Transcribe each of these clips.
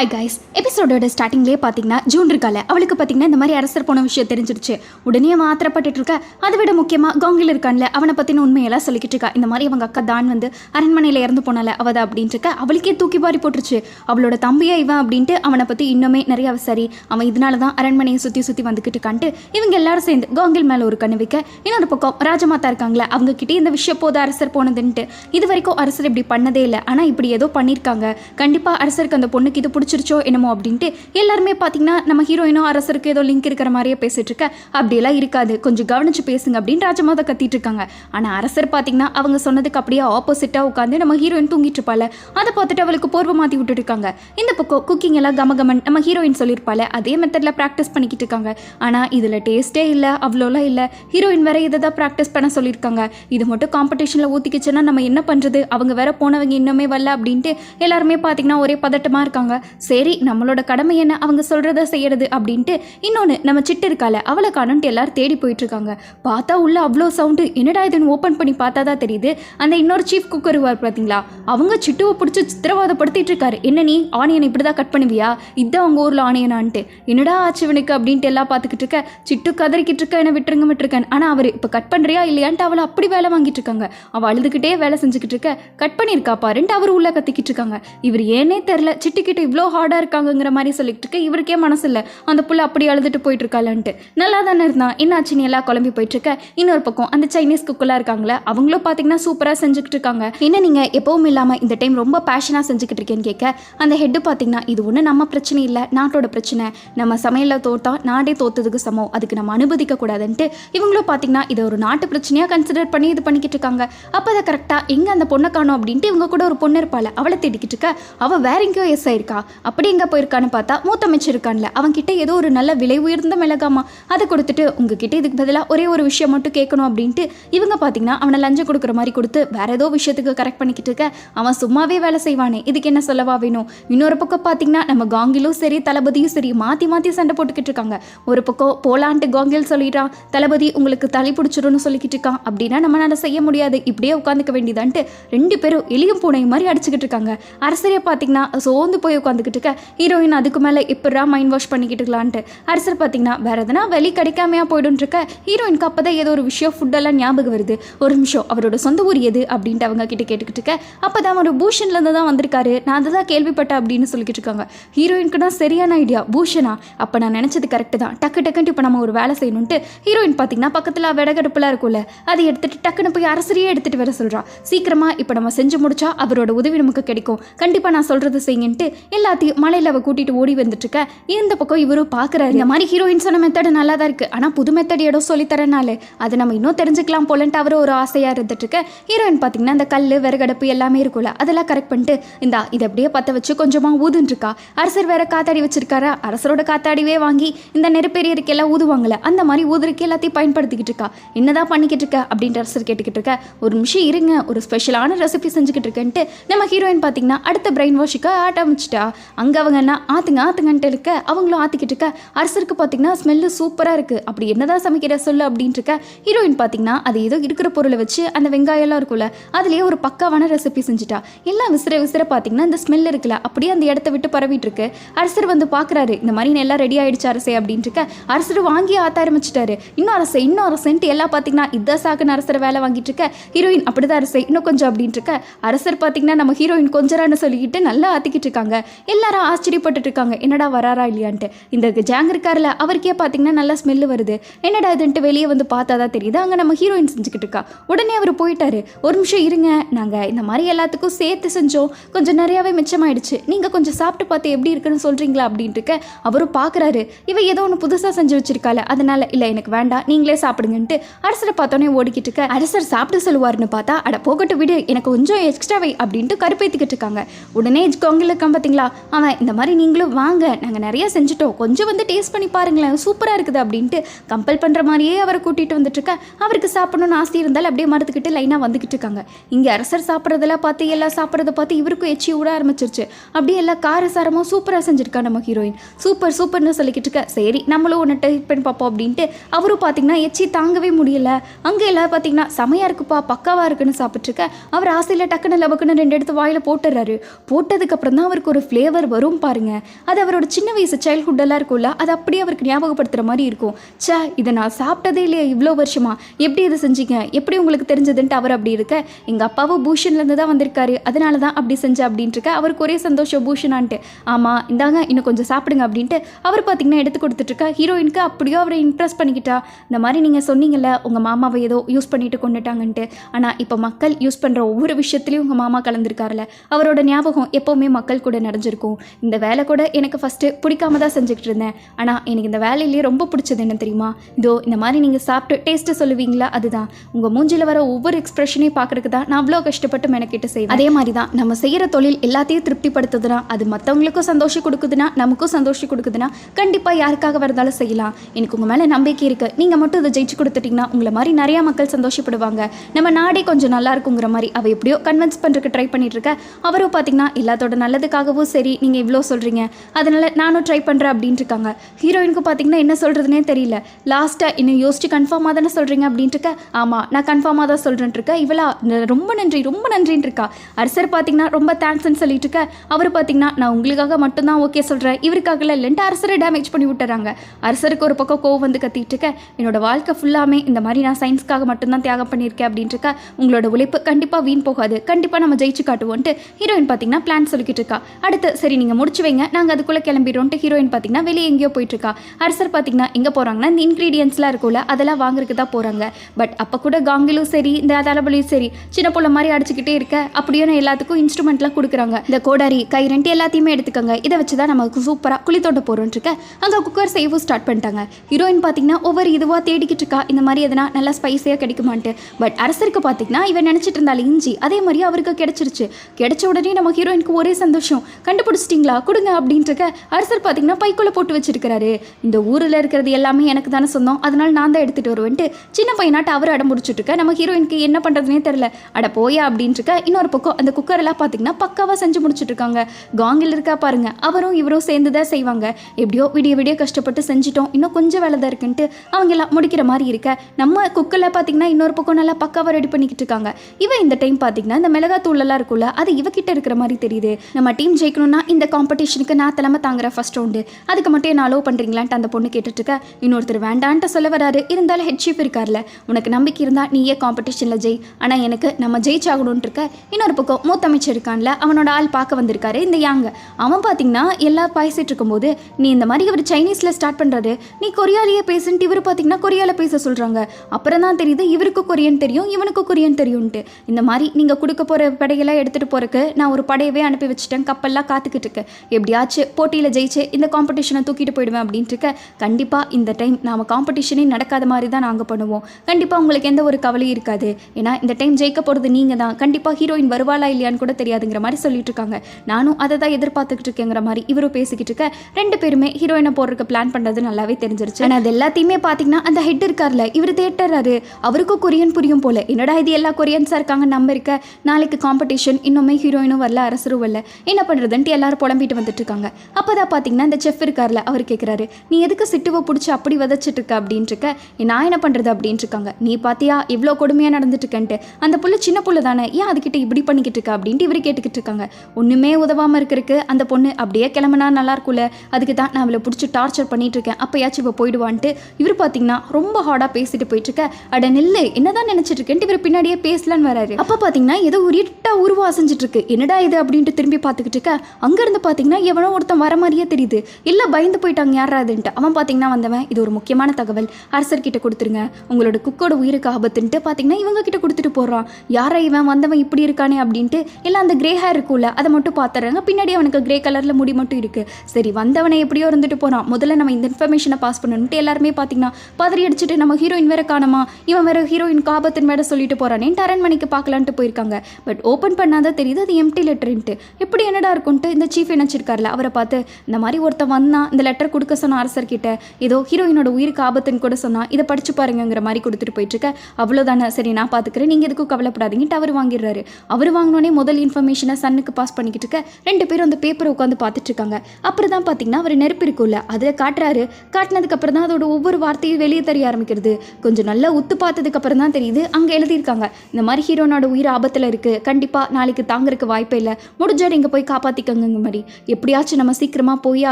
Hi guys எபிசோடோட ஸ்டார்டிங்லேயே பார்த்தீங்கன்னா ஜூன் இருக்கால. அவளுக்கு பார்த்தீங்கன்னா இந்த மாதிரி அரசர் போன விஷயம் தெரிஞ்சிருச்சு. உடனே அவன் ஆத்திரப்பட்டுட்டு இருக்கா அதை விட முக்கியமாக கோங்கில் இருக்கான்ல. அவனை பற்றின உண்மையெல்லாம் சொல்லிக்கிட்டு இருக்கா. இந்த மாதிரி அவங்க அக்கா தான் வந்து அரண்மனையில் இறந்து போனால அவதா அப்படின்ட்டு இருக்கா. அவளுக்கே தூக்கி பாரி போட்டுருச்சு. அவளோட தம்பியா இவன் அப்படின்ட்டு அவனை பற்றி இன்னுமே நிறைய சரி அவன் இதனால தான் அரண்மனையை சுற்றி சுற்றி வந்துக்கிட்டு இருக்கான்ட்டு இவங்க எல்லாரும் சேர்ந்து கோங்கில் மேலே ஒரு கண்ணு வைக்க இன்னொரு பக்கம் ராஜமாதா இருக்காங்களே அவங்க கிட்டே இந்த விஷயம் போது அரசர் போனதுன்ட்டு. இது வரைக்கும் அரசர் இப்படி பண்ணதே இல்லை. ஆனால் இப்படி ஏதோ பண்ணியிருக்காங்க கண்டிப்பாக அரசருக்கு அந்த பொண்ணுக்கு இது பிடிச்சி பிடிச்சிருச்சோ என்னமோ அப்படின்ட்டு எல்லாருமே பார்த்தீங்கன்னா நம்ம ஹீரோயினோ அரசருக்கு ஏதோ லிங்க் இருக்கிற மாதிரியே பேசிட்டு இருக்க. அப்படியெல்லாம் இருக்காது. கொஞ்சம் கவனிச்சு பேசுங்க அப்படின்னு ராஜமாதா கத்திட்டு இருக்காங்க. ஆனால் அரசர் பார்த்தீங்கன்னா அவங்க சொன்னதுக்கு அப்படியே ஆப்போசிட்டாக உட்காந்து நம்ம ஹீரோயின் தூங்கிட்டு இருப்பாள். அதை பார்த்துட்டு அவளுக்கு போர்வை மாற்றி விட்டுட்டு இருக்காங்க. இந்த பக்கம் குக்கிங் எல்லாம் கமகமன் நம்ம ஹீரோயின் சொல்லியிருப்பாள். அதே மெத்தடில் ப்ராக்டிஸ் பண்ணிக்கிட்டு இருக்காங்க. ஆனால் இதில் டேஸ்ட்டே இல்லை அவ்வளோலாம் இல்லை. ஹீரோயின் வேற இதை தான் ப்ராக்டிஸ் பண்ண சொல்லியிருக்காங்க. இது மட்டும் காம்படிஷனில் ஊற்றிக்கிச்சுன்னா நம்ம என்ன பண்ணுறது அவங்க வேற போனவங்க இன்னுமே வரல அப்படின்ட்டு எல்லாருமே பார்த்தீங்கன்னா ஒரே பதட்டமாக இருக்காங்க. சரி நம்மளோட கடமை என்ன? அவங்க சொல்கிறத செய்யறது அப்படின்ட்டு இன்னொன்று நம்ம சிட்டு இருக்கால அவளை காணுன்ட்டு எல்லாரும் தேடி போயிட்டு இருக்காங்க பார்த்தா உள்ள அவ்வளோ சவுண்டு. என்னடா இதுன்னு ஓப்பன் பண்ணி பார்த்தா தான் தெரியுது. அந்த இன்னொரு சீஃப் குக்கர் இருவார் பார்த்தீங்களா? அவங்க சிட்டுவை பிடிச்சி சித்திரவாதப்படுத்திட்டு இருக்காரு என்ன நீ? ஆனியன் இப்படி தான் கட் பண்ணுவியா? இதான் அவங்க ஊரில் ஆனியனான்ட்டு என்னடா ஆச்சு இவனுக்கு? அப்படின்ட்டு எல்லாம் பார்த்துக்கிட்டு இருக்க சிட்டு கதறிக்கிட்டு இருக்க என்ன விட்டுருங்க விட்டுருக்கேன். ஆனால் அவர் இப்போ கட் பண்ணுறியா இல்லையான்ட்டு அவளை அப்படி வேலை வாங்கிட்டு இருக்காங்க. அவள் அழுதுகிட்டே வேலை செஞ்சுக்கிட்டு இருக்க கட் பண்ணியிருக்கா பாருன்ட்டு அவர் உள்ள கத்திக்கிட்டு இருக்காங்க. இவர் ஏனே தெரில சிட்டுக்கிட்ட இவ்வளோ ஹார்டாக இருக்காங்கங்கிற மாதிரி சொல்லிட்டு இருக்க. இவருக்கே மனசு இல்லை அந்த புள்ள அப்படி அழுதுட்டு போயிட்டு இருக்காளான்ட்டு நல்லா தானே இருந்தான். என்னாச்சுன்னு எல்லாம் குழம்பி போயிட்டு இருக்க இன்னொரு பக்கம் அந்த சைனீஸ் குக்கெல்லாம் இருக்காங்களே அவங்களும் பார்த்தீங்கன்னா சூப்பராக செஞ்சுக்கிட்டு இருக்காங்க. என்ன நீங்கள் எப்பவும் இல்லாமல் இந்த டைம் ரொம்ப பேஷனாக செஞ்சுக்கிட்டு இருக்கேன்னு கேட்க அந்த ஹெட்டு பார்த்தீங்கன்னா இது ஒன்றும் நம்ம பிரச்சனை இல்லை நாட்டோட பிரச்சனை. நம்ம சமையலில் தோத்தா நாடே தோத்ததுக்கு சமம். அதுக்கு நம்ம அனுமதிக்க கூடாதுன்ட்டு இவங்களும் பார்த்தீங்கன்னா இதை ஒரு நாட்டு பிரச்சனையாக கன்சிடர் பண்ணி இது பண்ணிக்கிட்டு இருக்காங்க. அப்போ அதை கரெக்டாக எங்கே அந்த பொண்ணை காணும் அப்படின்ட்டு இவங்க கூட ஒரு பொண்ணு இருப்பாள் அவளை தேடிக்கிட்டு இருக்க. அவள் வேற எங்கேயோ எஸ் ஆயிருக்கா? அப்படி எங்கே போயிருக்கான்னு பார்த்தா மூத்த அமைச்சர் இருக்கான்ல அவன்கிட்ட ஏதோ ஒரு நல்ல விலை உயர்ந்த மிளகாமா அதை கொடுத்துட்டு உங்ககிட்ட இதுக்கு பதிலாக ஒரே ஒரு விஷயம் மட்டும் கேட்கணும் அப்படின்ட்டு இவங்க பார்த்தீங்கன்னா அவனை லஞ்சம் கொடுக்குற மாதிரி கொடுத்து வேற ஏதோ விஷயத்துக்கு கரெக்ட் பண்ணிக்கிட்டு இருக்க. அவன் சும்மாவே வேலை செய்வானே. இதுக்கு என்ன சொல்லவா வேணும்? இன்னொரு பக்கம் பார்த்தீங்கன்னா நம்ம காங்கிலும் சரி தளபதியும் சரி மாற்றி மாற்றி சண்டை போட்டுக்கிட்டு இருக்காங்க. ஒரு பக்கம் போலான்ட்டு காங்கில் சொல்லிடுறான் தளபதி உங்களுக்கு தலை பிடிச்சிடும்னு சொல்லிக்கிட்டு இருக்கான். அப்படின்னா நம்மளால செய்ய முடியாது. இப்படியே உட்காந்துக்க வேண்டியதான்ட்டு ரெண்டு பேரும் எளியும் பூனை மாதிரி அடிச்சுக்கிட்டு இருக்காங்க. அரசரையை பார்த்தீங்கன்னா சோர்ந்து போய் உட்காந்துக்கிட்டு இருக்க. ஹீரோயின் அதுக்கு மேலே இப்படா மைண்ட் வாஷ் பண்ணிக்கிட்டு இருக்கலான்ட்டு. அரசர் பார்த்தீங்கன்னா வேற எதனா வெளி கிடைக்காமையா போயிடும் இருக்க. ஹீரோயினுக்கு அப்பதான் ஏதோ ஒரு விஷயம் ஃபுட்டெல்லாம் ஞாபகம் வருது. ஒரு நிமிஷம் அவரோட சொந்த ஊர் எது அப்படின்ட்டு அவங்க கிட்ட கேட்டுக்கிட்டு இருக்க. அப்பதான் அவர் பூஷன்லேருந்து தான் வந்திருக்காரு. நான் அதை தான் கேள்விப்பட்டேன் அப்படின்னு சொல்லிக்கிட்டு இருக்காங்க. ஹீரோயினுக்கு தான் சரியான ஐடியா பூஷனா? அப்போ நான் நினச்சது கரெக்டு தான். டக்கு டக்குன்ட்டு இப்போ நம்ம ஒரு வேலை செய்யணுன்ட்டு ஹீரோயின் பார்த்தீங்கன்னா பக்கத்தில் விடகடுப்புலாம் இருக்கும்ல. அதை எடுத்துட்டு டக்குன்னு போய் அரசரையே எடுத்துட்டு வர சொல்றா. சீக்கிரமா இப்போ நம்ம செஞ்சு முடிச்சா அவரோட உதவி நமக்கு கிடைக்கும். கண்டிப்பாக நான் சொல்றது செய்யுன்ட்டு எல்லாத்தையும் மலையில் அவ கூட்டிகிட்டு ஓடி வந்துட்டுருக்க. இந்த பக்கம் இவரும் பார்க்குறாரு இந்த மாதிரி ஹீரோயின் சொன்ன மெத்தடு நல்லா தான் இருக்குது ஆனால் புது மெத்தட் ஏதோ சொல்லித்தரனால. அதை நம்ம இன்னும் தெரிஞ்சுக்கலாம் போலன்ட்டு அவர் ஒரு ஆசையாக இருந்துட்டுருக்க. ஹீரோயின் பார்த்தீங்கன்னா அந்த கல் விறகடுப்பு எல்லாமே இருக்கும்ல அதெல்லாம் கரெக்ட் பண்ணிட்டு இந்தா இதை அப்படியே பற்ற வச்சு கொஞ்சமாக ஊதுன்ட்ருக்கா. இருக்கா அரசர் வேற காத்தாடி வச்சிருக்காரா? அரசரோட காத்தாடிவே வாங்கி இந்த நெருப்பெரியருக்கு எல்லாம் ஊதுவாங்கல்ல அந்த மாதிரி ஊதுறக்கு எல்லாத்தையும் பயன்படுத்திக்கிட்டு இருக்கா என்னதான் பண்ணிக்கிட்டு இருக்க அப்படின்ட்டு அரசர் கேட்டுக்கிட்டு இருக்க ஒரு நிமிஷம் இருங்க ஒரு ஸ்பெஷலான ரெசிபி செஞ்சுக்கிட்டு இருக்கேன்ட்டு நம்ம ஹீரோயின் பார்த்தீங்கன்னா அடுத்த பிரெயின் வாஷுக்கு ஆரம்பிச்சிட்டா அங்கே அவங்க என்ன ஆத்துங்க ஆத்துங்கன்ட்டு இருக்க அவங்களும் ஆத்திக்கிட்டு இருக்க அரசருக்கு பார்த்தீங்கன்னா ஸ்மெல்லு சூப்பராக இருக்குது அப்படி என்னதான் சமைக்கிற சொல்லு அப்படின்ட்டு இருக்க ஹீரோயின் பார்த்தீங்கன்னா அது ஏதோ இருக்கிற பொருளை வச்சு அந்த வெங்காயம்லாம் இருக்கும்ல அதுலேயே ஒரு பக்காவான ரெசிபி செஞ்சுட்டா. எல்லாம் விசிற விசிற பார்த்தீங்கன்னா இந்த ஸ்மெல் இருக்குல்ல அப்படியே அந்த இடத்த விட்டு பரவிட்டு இருக்கு. அரசர் வந்து பார்க்குறாரு இந்த மாதிரி நான் எல்லாம் ரெடி ஆயிடுச்சு அரசே அப்படின்ட்டு இருக்க அரசர் வாங்கி ஆத்த ஆரம்பிச்சிட்டாரு. இன்னும் அரசை இன்னும் அரசன்ட்டு எல்லாம் பார்த்தீங்கன்னா இதான் சாக்குன்னு அரசர் வேலை வாங்கிட்டு இருக்க ஹீரோயின் அப்படிதான் அரசை இன்னும் கொஞ்சம் அப்படின்ட்டு இருக்க அரசர் பார்த்தீங்கன்னா நம்ம ஹீரோயின் கொஞ்சரான்னு சொல்லிக்கிட்டு நல்லா ஆத்திக்கிட்டு இருக்காங்க. எல்லாரும் ஆச்சரியப்பட்டுட்டு இருக்காங்க. என்னடா வராரா இல்லையான்ட்டு. இந்த ஜாங் இருக்காருல அவருக்கே பார்த்தீங்கன்னா நல்லா ஸ்மெல்லு வருது. என்னடா இதுன்ட்டு வெளியே வந்து பார்த்தா தான் தெரியுது. அங்கே நம்ம ஹீரோயின் செஞ்சுக்கிட்டு இருக்கா. உடனே அவர் போயிட்டாரு. ஒரு நிமிஷம் இருங்க. நாங்கள் இந்த மாதிரி எல்லாத்துக்கும் சேர்த்து செஞ்சோம். கொஞ்சம் நிறையாவே மிச்சமாயிடுச்சு. நீங்கள் கொஞ்சம் சாப்பிட்டு பார்த்து எப்படி இருக்குன்னு சொல்கிறீங்களா அப்படின்ட்டு இருக்க அவரும் பார்க்குறாரு இவ ஏதோ ஒன்று புதுசாக செஞ்சு வச்சிருக்கால அதனால இல்லை எனக்கு வேண்டாம். நீங்களே சாப்பிடுங்கன்ட்டு. அரசரை பார்த்தோன்னே ஓடிக்கிட்டு இருக்க அரசர் சாப்பிட்டு சொல்லுவாருன்னு பார்த்தா அட போகட்டும் விடு. எனக்கு கொஞ்சம் எக்ஸ்ட்ரா வை அப்படின்ட்டு கருப்பேற்றிக்கிட்டு இருக்காங்க. உடனே கொங்கில் இருக்கான் பார்த்தீங்களா அவன் இந்த மாதிரி நீங்களும் வாங்க. நாங்கள் நிறைய செஞ்சுட்டோம். கொஞ்சம் வந்து டேஸ்ட் பண்ணி பாருங்களேன். சூப்பராக இருக்குது அப்படின்ட்டு கம்பல் பண்ணுற மாதிரியே அவரை கூட்டிகிட்டு வந்துட்டுருக்கேன் அவருக்கு சாப்பிடணும்னு ஆசை இருந்தாலும் அப்படியே மறுத்துக்கிட்டு லைனாக வந்துக்கிட்டு இருக்காங்க. இங்கே அரசர் சாப்பிட்றதெல்லாம் பார்த்து எல்லாம் சாப்பிட்றத பார்த்து இவருக்கும் எச்சி விட ஆரம்பிச்சிருச்சு. அப்படியே எல்லாம் காரசாரமாக சூப்பராக செஞ்சுருக்கா நம்ம ஹீரோயின் சூப்பர் சூப்பர்னு சொல்லிக்கிட்டு இருக்க. சரி நம்மளும் ஒன்று டைப் பண்ணி பார்ப்போம் அப்படின்ட்டு அவரும் பார்த்தீங்கன்னா எச்சி தாங்கவே முடியல. அங்கே எல்லாம் பார்த்தீங்கன்னா செமையாக இருக்குப்பா பக்காவாக இருக்குன்னு சாப்பிட்ருக்க அவர் ஆசையில் டக்குன்னு லபக்குன்னு ரெண்டு எடுத்து வாயில் போட்டுறாரு போட்டதுக்கப்புறம் தான் அவருக்கு ஒரு ஃப்ளே ஃப்ளேவர் வரும் பாருங்க. அது அவரோட சின்ன வயசு சைல்ட்ஹுட்டெல்லாம் இருக்கும்ல அது அப்படியே அவருக்கு ஞாபகப்படுத்துகிற மாதிரி இருக்கும். ச்சே இதை நான் சாப்பிட்டதே இல்லையா இவ்வளோ வருஷமா? எப்படி இதை செஞ்சீங்க? எப்படி உங்களுக்கு தெரிஞ்சதுன்ட்டு அவர் அப்படி இருக்க எங்கள் அப்பாவும் பூஷன்லேருந்து தான் வந்திருக்காரு. அதனால தான் அப்படி செஞ்சேன் அப்படின்ட்டு இருக்க. அவருக்கு ஒரே சந்தோஷம் பூஷனான்ட்டு. ஆமாம் இந்தாங்க இன்னும் கொஞ்சம் சாப்பிடுங்க அப்படின்ட்டு அவர் பார்த்தீங்கன்னா எடுத்து கொடுத்துட்ருக்கா ஹீரோயினுக்கு அப்படியோ அவரை இம்ப்ரெஸ் பண்ணிக்கிட்டா. இந்த மாதிரி நீங்கள் சொன்னீங்கல்ல உங்கள் மாமாவை ஏதோ யூஸ் பண்ணிட்டு கொண்டுட்டாங்கன்ட்டு. ஆனால் இப்போ மக்கள் யூஸ் பண்ணுற ஒவ்வொரு விஷயத்துலையும் உங்கள் மாமா கலந்துருக்காருல அவரோட ஞாபகம் எப்போவுமே மக்கள் கூட நிறைஞ்சிருக்கும் இந்த வேலை கூட எனக்கு ஃபஸ்ட்டு பிடிக்காம தான் செஞ்சுக்கிட்டு இருந்தேன். ஆனால் எனக்கு இந்த வேலையிலேயே ரொம்ப பிடிச்சது என்ன தெரியுமா? இதோ இந்த மாதிரி நீங்கள் சாப்பிட்டு டேஸ்ட்டு சொல்லுவீங்களா? அதுதான். உங்கள் மூஞ்சில வர ஒவ்வொரு எக்ஸ்பிரஷனையும் பார்க்குறதுக்கு தான் நான் அவ்வளோ கஷ்டப்பட்டு மெனக்கிட்டு செய்வேன். அதே மாதிரி தான் நம்ம செய்கிற தொழில் எல்லாத்தையும் திருப்திப்படுத்துதுன்னா அது மற்றவங்களுக்கும் சந்தோஷம் கொடுக்குதுன்னா நமக்கும் சந்தோஷம் கொடுக்குதுன்னா கண்டிப்பாக யாருக்காக வரதாலும் செய்யலாம். எனக்கு உங்கள் மேலே நம்பிக்கை இருக்குது நீங்கள் மட்டும் இதை ஜெயிச்சு கொடுத்துட்டிங்கன்னா உங்களை மாதிரி நிறையா மக்கள் சந்தோஷப்படுவாங்க. நம்ம நாடே கொஞ்சம் நல்லா இருக்குங்கிற மாதிரி அவள் எப்படியோ கன்வின்ஸ் பண்ணுறதுக்கு ட்ரை பண்ணிட்டு இருக்க. அவரும் பார்த்தீங்கன்னா எல்லாத்தோட நல்லதுக்காகவும் சரி நீங்கள் இவ்வளோ சொல்கிறீங்க அதனால் நானும் ட்ரை பண்ணுறேன் அப்படின்ட்டு இருக்காங்க ஹீரோயினுக்கு பார்த்தீங்கன்னா என்ன சொல்கிறதுனே தெரியல. லாஸ்ட்டாக இன்னும் யோசிச்சு கன்ஃபார்மாக தானே சொல்கிறீங்க அப்படின்ட்டு இருக்க ஆமாம் நான் கன்ஃபார்மாக தான் சொல்கிறேன்ட்டு இருக்கேன் இவளா ரொம்ப நன்றி ரொம்ப நன்றின்னு இருக்கா அரசர் பார்த்தீங்கன்னா ரொம்ப தேங்க்ஸ்ன்னு சொல்லிட்டு இருக்க அவர் பார்த்தீங்கன்னா நான் உங்களுக்காக மட்டும்தான் ஓகே சொல்கிறேன் இவருக்காகல இல்லைன்ட்டு அரசரை டேமேஜ் பண்ணி விட்டுறாங்க. அரசருக்கு ஒரு பக்கம் கோவம் வந்து கத்திட்டு இருக்க என்னோட வாழ்க்கை ஃபுல்லாமே இந்த மாதிரி நான் சயின்ஸ்க்காக மட்டும்தான் தியாகம் பண்ணியிருக்கேன் அப்படின்ட்டு இருக்க உங்களோட உழைப்பு கண்டிப்பாக வீண் போகாது. கண்டிப்பாக நம்ம ஜெயிச்சு காட்டுவோன்ட்டு ஹீரோயின் பார்த்தீங்கன்னா பிளான் சொல்லிக்கிட்டு இருக்கா அடுத்து சரி நீங்கள் முடிச்சு வைங்க. நாங்கள் அதுக்குள்ளே கிளம்பிடுவோன்ட்டு ஹீரோயின் பார்த்தீங்கன்னா வெளியே எங்கேயோ போயிட்டு இருக்கா அரசர் பார்த்தீங்கன்னா எங்கே போகிறாங்கன்னா இந்த இன்க்ரீடியன்ஸ்லாம் இருக்கும்ல அதெல்லாம் வாங்குறதுக்கு தான் போகிறாங்க பட் அப்போ கூட காங்கிலும் சரி இந்த தளபலியும் சரி சின்ன பிள்ளை மாதிரி அடிச்சுக்கிட்டே இருக்க அப்படியே நான் எல்லாத்துக்கும் இன்ஸ்ட்ருமெண்ட்லாம் கொடுக்குறாங்க. இந்த கோடாரி கை ரெண்டு எல்லாத்தையுமே எடுத்துக்கோங்க. இதை வச்சு தான் நமக்கு சூப்பராக குழி தோட்ட போகிறோன்ட்டு இருக்க அங்கே குக்கர் சேவும் ஸ்டார்ட் பண்ணிட்டாங்க. ஹீரோயின் பார்த்தீங்கன்னா ஒவ்வொரு இதுவாக தேடிக்கிட்டு இருக்கா இந்த மாதிரி எதனா நல்லா ஸ்பைஸியாக கிடைக்குமான்ட்டு. பட் அரசருக்கு பார்த்தீங்கன்னா இவன் நினச்சிட்டு இருந்தாலும் இஞ்சி அதே மாதிரி அவருக்கு கிடச்சிருச்சு. கிடைச்ச உடனே நம்ம ஹீரோயினுக்கு ஒரே சந்தோஷம். கண்டுபிடிச்சிட்டிங்களா? கொடுங்க அப்படின்ட்டு அரசர் பார்த்தீங்கன்னா பைக்குள்ளே போட்டு வச்சிருக்கிறாரு. இந்த ஊரில் இருக்கிறது எல்லாமே எனக்கு தானே சொந்தம். அதனால நான் தான் எடுத்துகிட்டு வருவேன்ட்டு சின்ன பையனாட்ட அவர் அடம் முடிச்சுட்டுருக்க நம்ம ஹீரோயினுக்கு என்ன பண்ணுறதுனே தெரில அட போயா அப்படின்ட்டுருக்க இன்னொரு பக்கம் அந்த குக்கரெல்லாம் பார்த்தீங்கன்னா பக்காவாக செஞ்சு முடிச்சுட்டு இருக்காங்க காங்கில் இருக்கா பாருங்க. அவரும் இவரும் சேர்ந்து தான் செய்வாங்க. எப்படியோ விடிய விடிய கஷ்டப்பட்டு செஞ்சிட்டோம். இன்னும் கொஞ்சம் வேலை தான் இருக்குன்ட்டு அவங்க எல்லாம் முடிக்கிற மாதிரி இருக்க. நம்ம குக்கரில் பார்த்தீங்கன்னா இன்னொரு பக்கம் நல்லா பக்காவாக ரெடி பண்ணிக்கிட்டு இருக்காங்க இவன் இந்த டைம் பார்த்தீங்கன்னா இந்த மிளகாத்தூளெல்லாம் இருக்குல்ல அது இவகிட்ட இருக்கிற மாதிரி தெரியுது. நம்ம டீம் சொன்னால் இந்த காம்படிஷனுக்கு நான் தலைமை தாங்குற ஃபர்ஸ்ட் ரவுண்டு அதுக்கு மட்டும் என்ன அலோவ் பண்ணுறீங்களான்ட்டு அந்த பொண்ணு கேட்டுட்டு இன்னொருத்தர் வேண்டான்ட்டு சொல்ல வராரு. இருந்தாலும் ஹெட்ஷிப் இருக்கார்ல. உனக்கு நம்பிக்கை இருந்தால் நீயே காம்படிஷனில் ஜெய். ஆனால் எனக்கு நம்ம ஜெயிச்சாகணும்னு இருக்க இன்னொரு பக்கம் மூத்த அமைச்சர் இருக்கான்ல அவனோட ஆள் பார்க்க வந்திருக்காரு இந்த யாங்க. அவன் பார்த்தீங்கன்னா எல்லா பேசிட்டு இருக்கும்போது நீ இந்த மாதிரி இவர் சைனீஸில் ஸ்டார்ட் பண்ணுறாரு நீ கொரியாலேயே பேசுன்ட்டு இவர் பார்த்தீங்கன்னா கொரியாவில் பேச சொல்கிறாங்க அப்புறம் தான் தெரியுது இவருக்கு கொரியன் தெரியும் இவனுக்கு கொரியன் தெரியும்ன்ட்டு இந்த மாதிரி நீங்கள் கொடுக்க போகிற படையெல்லாம் எடுத்துகிட்டு போகிறக்கு நான் ஒரு படையவே அனுப்பி வச்சுட்டேன். கப்பல்லாம் காத்துக்கிட்டு இருக்கு எப்படியாச்சும் போட்டியில் ஜெயிச்சு இந்த காம்படிஷனை தூக்கிட்டு போயிடுவேன் அப்படின்ட்டு இருக்க கண்டிப்பாக இந்த டைம் நாம காம்படிஷனே நடக்காத மாதிரி தான் நாங்கள் பண்ணுவோம். கண்டிப்பாக உங்களுக்கு எந்த ஒரு கவலையும் இருக்காது. ஏன்னா இந்த டைம் ஜெயிக்க போகிறது நீங்கள் தான் கண்டிப்பாக ஹீரோயின் வருவாளா இல்லையான்னு கூட தெரியாதுங்கிற மாதிரி சொல்லிட்டு இருக்காங்க நானும் அதை தான் எதிர்பார்த்துக்கிட்டு இருக்கேங்கிற மாதிரி இவரும் பேசிக்கிட்டு இருக்க ரெண்டு பேருமே ஹீரோயினை போடுறதுக்கு பிளான் பண்ணுறது நல்லாவே தெரிஞ்சிருச்சு. ஆனால் அது எல்லாத்தையுமே பார்த்தீங்கன்னா அந்த ஹெட் இருக்கார்ல இவர் தேட்டராரு அவருக்கும் கொரியன் புரியும் போல. என்னடா இது எல்லா கொரியன்ஸாக இருக்காங்க நம்ம இருக்க? நாளைக்கு காம்படிஷன் இன்னுமே ஹீரோயினும் வரல அரசரும் வரல. என்ன பண்ணுறதுன்ட்டு எல்லாரும் புலம்பிட்டு வந்துட்டு இருக்காங்க அப்போதான் பார்த்தீங்கன்னா இந்த செஃப் இருக்கார்ல அவர் கேட்குறாரு நீ எதுக்கு சிட்டுவை பிடிச்சி அப்படி வதச்சிட்டு இருக்க அப்படின்ட்டு இருக்க நான் என்ன பண்ணுறது அப்படின்ட்டு இருக்காங்க நீ பாத்தியா இவ்வளோ கொடுமையாக நடந்துட்டு இருக்கேன்ட்டு அந்த புள்ள சின்ன புள்ள தானே ஏன் அதுக்கிட்ட இப்படி பண்ணிக்கிட்டு இருக்கா அப்படின்ட்டு இவர் கேட்டுக்கிட்டு இருக்காங்க ஒன்றுமே உதவாமல் இருக்கிறதுக்கு அந்த பொண்ணு அப்படியே கிளம்புனா நல்லா இருக்கும்ல. அதுக்கு தான் நான் அவளை பிடிச்சி டார்ச்சர் பண்ணிட்டு இருக்கேன் அப்போயாச்சும் இப்போ போயிடுவான்ட்டு. இவர் பார்த்தீங்கன்னா ரொம்ப ஹார்டாக பேசிட்டு போயிட்டு இருக்க அட நில்லு என்னதான் நினைச்சிட்டு இருக்கேன்ட்டு இவர் பின்னாடியே பேசலான்னு வராரு. அப்போ பார்த்தீங்கன்னா ஏதோ ஒரு இருட்டா உருவம் அசைஞ்சிட்டு இருக்கு என்னடா இது? அப்படின்ட்டு திரும்பி பார்த்துக்கிட்டு இருக்க அங்கேருந்து பார்த்தீங்கன்னா எவனோ ஒருத்தன் வர மாதிரியே தெரியுது. இல்லை பயந்து போயிட்டாங்க யாராதுன்ட்டு அவன் பார்த்தீங்கன்னா வந்தவன். இது ஒரு முக்கியமான தகவல். அரசர்கிட்ட கொடுத்துருங்க. உங்களோட குக்கோட உயிருக்கு ஆபத்துன்ட்டு பார்த்தீங்கன்னா இவங்க கிட்ட கொடுத்துட்டு போடுறான் யாரா இவன்? வந்தவன் இப்படி இருக்கானே அப்படின்ட்டு இல்லை அந்த கிரே ஹேர் இருக்கும்ல அதை மட்டும் பார்த்துறாங்க பின்னாடி அவனுக்கு கிரே கலரில் முடி மட்டும் இருக்குது சரி வந்தவனை எப்படியோ இருந்துட்டு போகிறான் முதல்ல நம்ம இந்த இன்ஃபர்மேஷனை பாஸ் பண்ணணும்ட்டு எல்லாருமே பார்த்தீங்கன்னா பதறி அடிச்சுட்டு நம்ம ஹீரோயின் வேற காணமா? இவன் வேற ஹீரோயின் காபத்தின் வேற சொல்லிட்டு போகிறானேன்ட்டு அரண்மனைக்கு பார்க்கலான்ட்டு போயிருக்காங்க. பட் ஓப்பன் பண்ணாதான் தெரியுது அது எம்டி லெட்டர்ன்ட்டு எப்படி என்னடா இருக்கும்ட்டு இந்த சீஃப் நினச்சிருக்காருல அவரை பார்த்து இந்த மாதிரி ஒருத்தன் வந்தான் இந்த லெட்டர் கொடுக்க சொன்ன அரசர்கிட்ட ஏதோ ஹீரோயினோட உயிருக்கு ஆபத்துன்னு கூட சொன்னா இதை படிச்சு பாருங்கங்கிற மாதிரி கொடுத்துட்டு போயிட்டுருக்க. அவ்வளோதானே சரி நான் பார்த்துக்கிறேன் நீங்கள் எதுக்கும் கவலைப்படாதீங்கன்ட்டு அவர் வாங்கிடுறாரு. அவர் வாங்கினோடனே முதல் இன்ஃபர்மேஷனை சன்னுக்கு பாஸ் பண்ணிக்கிட்டு இருக்க. ரெண்டு பேரும் அந்த பேப்பரை உட்காந்து பார்த்துட்டு இருக்காங்க. அப்புறம் தான் பார்த்தீங்கன்னா அவர் நெருப்பு இருக்கும்ல அதை காட்டுறாரு. காட்டினதுக்கப்புறம் தான் அதோட ஒவ்வொரு வார்த்தையும் வெளியே தெரிய ஆரம்பிக்கிறது. கொஞ்சம் நல்லா உத்து பார்த்ததுக்கப்புறம் தான் தெரியுது அங்கே எழுதியிருக்காங்க. இந்த மாதிரி ஹீரோனோட உயிர் ஆபத்தில் இருக்குது கண்டிப்பாக நாளைக்கு தாங்கறதுக்கு வாய்ப்பே இல்லை. முடிஞ்சா இங்கே போய் காப்பாற்றிக்க இருக்கங்க மாதிரி எப்படியாச்சும் நம்ம சீக்கிரமாக போய்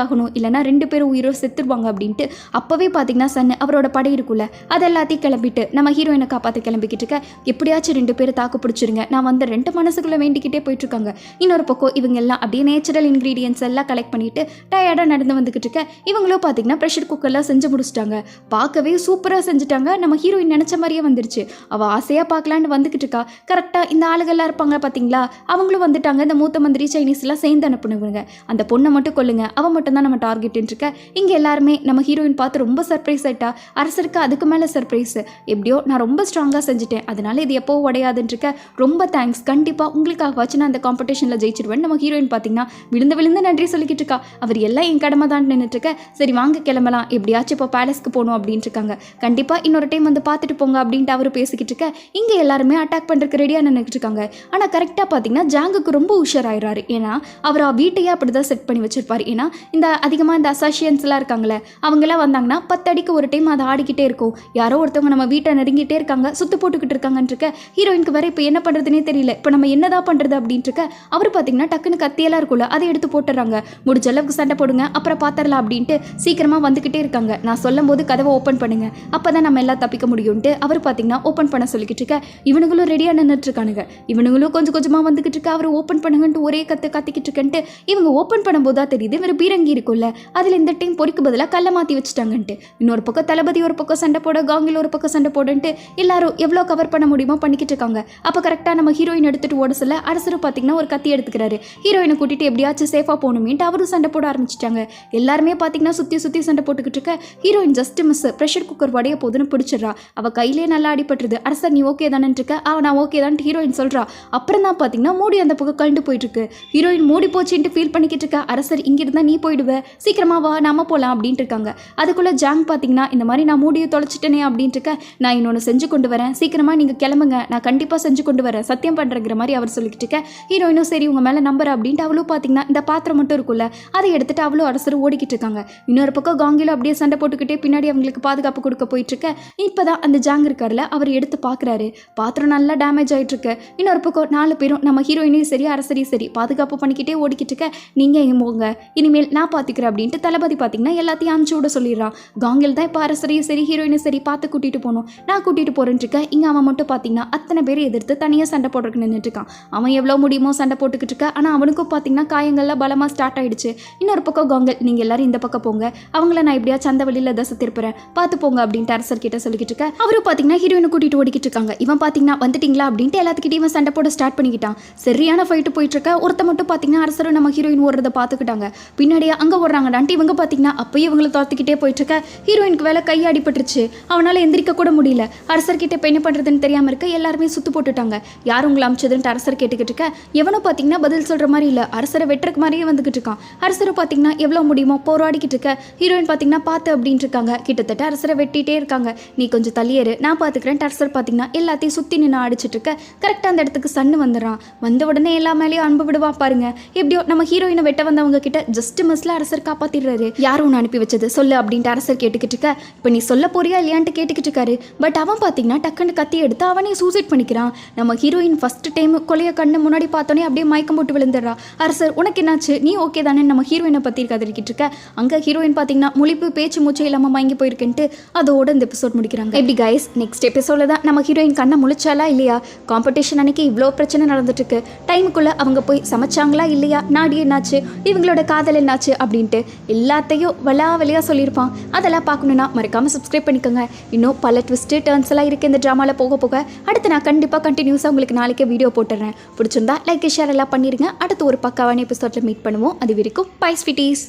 ஆகணும். இல்லைன்னா ரெண்டு பேரும் உயிரோ செத்துருவாங்க அப்படின்ட்டு அப்போவே பார்த்தீங்கன்னா சன் அவரோட படை இருக்குல்ல அது எல்லாத்தையும் கிளம்பிட்டு நம்ம ஹீரோயினை காப்பாற்ற கிளம்பிக்கிட்டு இருக்க. எப்படியாச்சும் ரெண்டு பேரும் தாக்கு பிடிச்சிருங்க. நான் வந்து ரெண்டு மனசுக்குள்ளே வேண்டிக்கிட்டே போயிட்டுருக்காங்க. இன்னொரு பக்கம் இவங்க எல்லாம் அப்படியே நேச்சுரல் இன்க்ரீடியன்ஸ் எல்லாம் கலெக்ட் பண்ணிட்டு டயர்டாக நடந்து வந்துக்கிட்டு இருக்க. இவங்களும் பார்த்தீங்கன்னா ப்ரெஷர் குக்கர்லாம் செஞ்சு முடிச்சிட்டாங்க. பார்க்கவே சூப்பராக செஞ்சுட்டாங்க. நம்ம ஹீரோயின் நினச்ச மாதிரியே வந்துருச்சு. அவள் ஆசையாக பார்க்கலான்னு வந்துக்கிட்டு இருக்கா. கரெக்டாக இந்த ஆளுகள்லாம் இருப்பாங்க பார்த்தீங்களா அவங்களும் வந்துட்டாங்க. இந்த மூத்த மந்திரி சைனீஸ்லாம் சேர்ந்து அனுப்புனவங்க அந்த பொண்ணை மட்டும் கொல்லுங்க. அவன் மட்டும் தான் நம்ம டார்கெட்னு இருக்க இங்கே எல்லாருமே நம்ம ஹீரோயின் பார்த்து ரொம்ப சர்ப்ரைஸ் ஆயிட்டா? அரசருக்கு அதுக்கு மேலே சர்ப்ரைஸ் எப்படியோ நான் ரொம்ப ஸ்ட்ராங்காக செஞ்சுட்டேன். அதனால இது எப்போ உடையாதுன்னு இருக்க ரொம்ப தேங்க்ஸ் கண்டிப்பாக உங்களுக்காக வச்சு நான் அந்த காம்படிஷனில் ஜெயிச்சிருவேன். நம்ம ஹீரோயின் பார்த்தீங்கன்னா விழுந்து விழுந்து நன்றி சொல்லிக்கிட்டு இருக்கா. அவர் எல்லாம் என் கடமை தான் நின்றுட்டுருக்க சரி வாங்க கிளம்பலாம். எப்படியாச்சும் இப்போ பேலஸ்க்கு போகணும் அப்படின்ட்டு இருக்காங்க கண்டிப்பாக இன்னொரு டைம் வந்து பார்த்துட்டு போங்க அப்படின்ட்டு அவர் பேசிக்கிட்டு இருக்க. இங்கே எல்லாருமே அட்டாக் பண்ணுறதுக்கு ரெடியாக நின்றுட்டு இருக்காங்க ஆனால் கரெக்டாக பார்த்தீங்கன்னா ஜாங்குக்கு ரொம்ப உஷாராயிராரு ஏன்னா அவர் வீட்டையே அப்படி தான் செட் பண்ணி வச்சுருப்பார். ஏன்னா இந்த அதிகமாக இந்த அசோசியன்ஸ்லாம் இருக்காங்களே அவங்கெல்லாம் வந்தாங்கன்னா பத்து அடிக்கு ஒரு டைம் அதை ஆடிக்கிட்டே இருக்கும். யாரோ ஒருத்தவங்க நம்ம வீட்டை நெருங்கிட்டே இருக்காங்க சுத்து போட்டுக்கிட்டு இருக்காங்கன்னு இருக்க ஹீரோயினுக்கு வேறு இப்போ என்ன பண்ணுறதுனே தெரியல. இப்போ நம்ம என்னதான் பண்ணுறது அப்படின்ட்டு இருக்க அவர் பார்த்தீங்கன்னா டக்குன்னு கத்தியெல்லாம் இருக்கும்ல அதை எடுத்து போட்டுறாங்க. முடிஞ்ச அளவுக்கு சண்டை போடுங்க அப்புறம் பார்த்துடலாம் அப்படின்ட்டு சீக்கிரமாக வந்துக்கிட்டே இருக்காங்க. நான் சொல்லும் போது கதவை ஓப்பன் பண்ணுங்க அப்போ தான் நம்ம எல்லாம் தப்பிக்க முடியும்ட்டு அவர் பார்த்தீங்கன்னா ஓப்பன் பண்ண சொல்லிக்கிட்டு இருக்க இவனுங்களும் ரெடியாக நின்றுட்டு இருக்கானுங்க. இவனுங்களும் கொஞ்சம் கொஞ்சமாக வந்துக்கிட்டு இருக்க அவர் ஓப்பன் பண்ணுங்கன்ட்டு ஒரே கத்து கத்திக்கிட்டு இருக்கேன் இருக்கன்ட்டு இவங்க ஓப்பன் பண்ணும்போது தான் தெரியுது இவர் பீரங்கி இருக்கும்ல அதில் இந்த டைம் பொறிக்கு பதிலாக கல்லை மாற்றி வச்சுட்டாங்கன்ட்டு. இன்னொரு பக்கம் தளபதி ஒரு பக்கம் சண்டை போட காங்கில் ஒரு பக்கம் சண்டை போடன்ட்டு எல்லாரும் எவ்வளோ கவர் பண்ண முடியுமோ பண்ணிக்கிட்டு இருக்காங்க. அப்போ கரெக்டாக நம்ம ஹீரோயின் எடுத்துட்டு ஓட சொல்ல அரசரும் பார்த்தீங்கன்னா ஒரு கத்தி எடுத்துக்கிறாரு. ஹீரோயினை கூட்டிட்டு எப்படியாச்சும் சேஃபாக போகணுமேன்ட்டு அவரும் சண்டை போட ஆரம்பிச்சிட்டாங்க. எல்லாருமே பார்த்தீங்கன்னா சுற்றி சுற்றி சண்டை போட்டுக்கிட்டு இருக்க heroine just miss pressure cooker உடைய போதுன்னு பிடிச்சிடுறா. அவள் கையிலே நல்லா அடிபட்டுருது. அரசர் நீ ஓகே தானே இருக்க? அவன் நான் ஓகே தான் ஹீரோயின் சொல்கிறா அப்புறம் தான் பார்த்தீங்கன்னா மூடி அந்த பக்கம் கழண்டு போயிட்டு இருக்கு. ஹீரோயின் மூடி போச்சுன்ட்டு ஃபீல் பண்ணிக்கிட்டு இருக்க அரசர் இங்க நீ போயிடுவ. சீக்கிரமா வா நாம போகலாம் அப்படின்ட்டு இருக்காங்க. அதுக்குள்ள ஜாங் பார்த்தீங்கன்னா இந்த மாதிரி நான் மூடியை தொலைச்சிட்டேனே அப்படின்ட்டு இருக்க நான் இன்னொன்று செஞ்சு கொண்டு வரேன். சீக்கிரமாக நீங்க கிளம்புங்க. நான் கண்டிப்பாக செஞ்சு கொண்டு வரேன். சத்தியம் பண்ணுறங்கிற மாதிரி அவர் சொல்லிக்கிட்டு இருக்க ஹீரோயினும் சரி உங்க மேலே நம்பர் அப்படின்ட்டு அவளும் பார்த்தீங்கன்னா இந்த பாத்திரம் மட்டும் இருக்குல்ல அதை எடுத்துட்டு அவளும் அரசர் ஓடிக்கிட்டு இருக்காங்க. இன்னொரு பக்கம் காங்கிலும் அப்படியே சண்டை போட்டுக்கிட்டே பின்னாடி அவங்களுக்கு பாதுகாப்பு கொடுக்க போயிட்டு இருக்க இப்பதான் அந்த ஜாங் இருக்கார்ல அவர் எடுத்து பார்க்குறாரு பாத்திரம் நல்லா டேமேஜ் ஆயிட்டு இருக்கு. இன்னொரு பக்கம் நாலு பேரும் நம்ம ஹீரோயினையும் சரி அரசரையும் சரி பாதுகாப்பு பண்ணிக்கிட்டே ஓடிக்கிட்டு இருக்க நீங்கள் எங்கே போங்க இனிமேல் நான் பார்த்துக்கிறேன் அப்படின்ட்டு தளபதி பார்த்தீங்கன்னா எல்லாத்தையும் அனுப்பிச்சு விட சொல்லிடுறான். காங்கில் தான் இப்போ அரசரையும் சரி ஹீரோயினும் சரி பார்த்து கூட்டிட்டு போகணும். நான் கூட்டிட்டு போறேன்னு இங்கே அவன் மட்டும் பார்த்தீங்கன்னா அத்தனை பேர் எதிர்த்து தனியாக சண்டை போடுறதுக்கு நின்றுட்டு இருக்கான் அவன் எவ்வளோ முடியுமோ சண்டை போட்டுக்கிட்டு இருக்க ஆனால் அவனுக்கும் பார்த்தீங்கன்னா காயங்கள்லாம் பலமாக ஸ்டார்ட் ஆயிடுச்சு. இன்னொரு பக்கம் காங்கல் நீங்கள் எல்லாரும் இந்த பக்கம் போங்க. அவங்கள நான் எப்படியா சந்த வழியில் தசை திருப்புறேன். பார்த்து போங்க அப்படின்ட்டு அரசர் கிட்ட சொல்லிக்கிட்டு இருக்க அவரும் பார்த்தீங்கன்னா ஹீரோயினை கூட்டிட்டு ஓடிக்கிட்டு இருக்காங்க இவன் பார்த்தீங்கன்னா வந்துட்டீங்களா அப்படின்ட்டு எல்லாத்துக்கிட்டையும் இவன் சண்டை போட ஸ்டார்ட் பண்ணிக்கிட்டான். சரியான ஃபைட்டு போயிட்டு இருக்க ஒருத்த மட்டும் பார்த்தீங்கன்னா அரசரும் நம்ம ஹீரோயின் ஓடுறதை பார்த்துக்கிட்டாங்க. பின்னாடியே அங்கே ஓடுறாங்கடான்ட்டு இவங்க பார்த்தீங்கன்னா அப்பயே இவங்களை துரத்துக்கிட்டே போயிட்டு இருக்க ஹீரோயினுக்கு வேலை கை அடிபட்டுருச்சு அவனால் எந்திரிக்க கூட முடியல. அரசர்கிட்ட இப்போ என்ன பண்ணுறதுன்னு தெரியாமல் இருக்க எல்லாருமே சுத்து போட்டுட்டாங்க. யார் உங்களை அமிச்சதுன்ட்டு அரசர் கேட்டுக்கிட்டு இருக்க? எவனும் பார்த்தீங்கன்னா பதில் சொல்கிற மாதிரி இல்லை. அரசரை வெட்டுறக்கு மாதிரியே வந்துக்கிட்டு இருக்கான். அரசரை பார்த்தீங்கன்னா எவ்வளோ முடியுமோ போராடிக்கிட்டு இருக்க. ஹீரோயின் பார்த்தீங்கன்னா பார்த்து அப்படின்ட்டு இருக்காங்க. கிட்டத்தட்ட அரசரை வெட்டிட்டே இருக்காங்க. நீ கொஞ்சம் தள்ளியேறு. நான் பார்த்துக்கிறேன் அரசர் பார்த்தீங்கன்னா எல்லாத்தையும் சுற்றி நின்று அடிச்சிட்டு இருக்க. கரெக்டாக அந்த இடத்துக்கு சன்னு வந்துடுறான். வந்த உடனே எல்லா மேலேயும் அன்பு விடுவா பாருங்க. எப்படியோ நம்ம ஹீரோயினை வெட்ட வந்தவங்க கிட்ட ஜஸ்ட் மிஸ்ல அரசர் காப்பாத்திடுறாரு. யார் உன்னை அனுப்பி வச்சது? சொல்லு அப்படின்ட்டு அரசர் கேட்டுக்கிட்டு இருக்க. இப்போ நீ சொல்ல போறியா இல்லையான்ட்டு கேட்டுக்கிட்டு இருக்காரு. பட் அவன் பார்த்தீங்கன்னா டக்குன்னு கத்தி எடுத்து அவனே சூசைட் பண்ணிக்கிறான். நம்ம ஹீரோயின் ஃபர்ஸ்ட் டைம் கொலையை கண்ணு முன்னாடி பார்த்தோன்னே அப்படியே மயக்கம் போட்டு விழுந்துடுறா. அரசர் உனக்கு என்னாச்சு? நீ ஓகே தானே நம்ம ஹீரோயினை பற்றி கதறிக்கிட்டு இருக்க. அங்கே ஹீரோயின் பார்த்தீங்கன்னா முழிப்பு பேச்சு மூச்சு இல்லாமல் மயங்கி போயிருக்கேன்ட்டு அதோட இந்த எபிசோட் முடிக்கிறாங்க. எப்படி கைஸ் நெக்ஸ்ட் எபிசோட தான் நம்ம ஹீரோயின் கண்ணை முழிச்சாலா இல்லையா? காம்படிஷன் அன்னைக்கு இவ்வளோ பிரச்சனை நடந்துட்டு இருக்கு டைமுக்குள்ள அவங்க போய் சமைச்சாங்களா இல்லையா? நாடி என்னாச்சு? இவங்களோட காதல் என்னாச்சு? அப்படின்ட்டு எல்லாத்தையும் வலா வழியாக சொல்லியிருப்பான். அதெல்லாம் பார்க்கணுன்னா மறக்காம சப்ஸ்கிரைப் பண்ணிக்கோங்க. இன்னும் பல ட்விஸ்ட்டு டேர்ன்ஸ் எல்லாம் இருக்கு இந்த ட்ராமாவில் போக போக. அடுத்து நான் கண்டிப்பாக கண்டினியூஸாக உங்களுக்கு நாளைக்கே வீடியோ போட்டுறேன். பிடிச்சிருந்தா லைக் ஷேர் எல்லாம் பண்ணிடுங்க அடுத்து ஒரு பக்காவான எபிசோட்ல மீட் பண்ணுவோம். அது வரைக்கும் பை ஸ்வீட்டீஸ்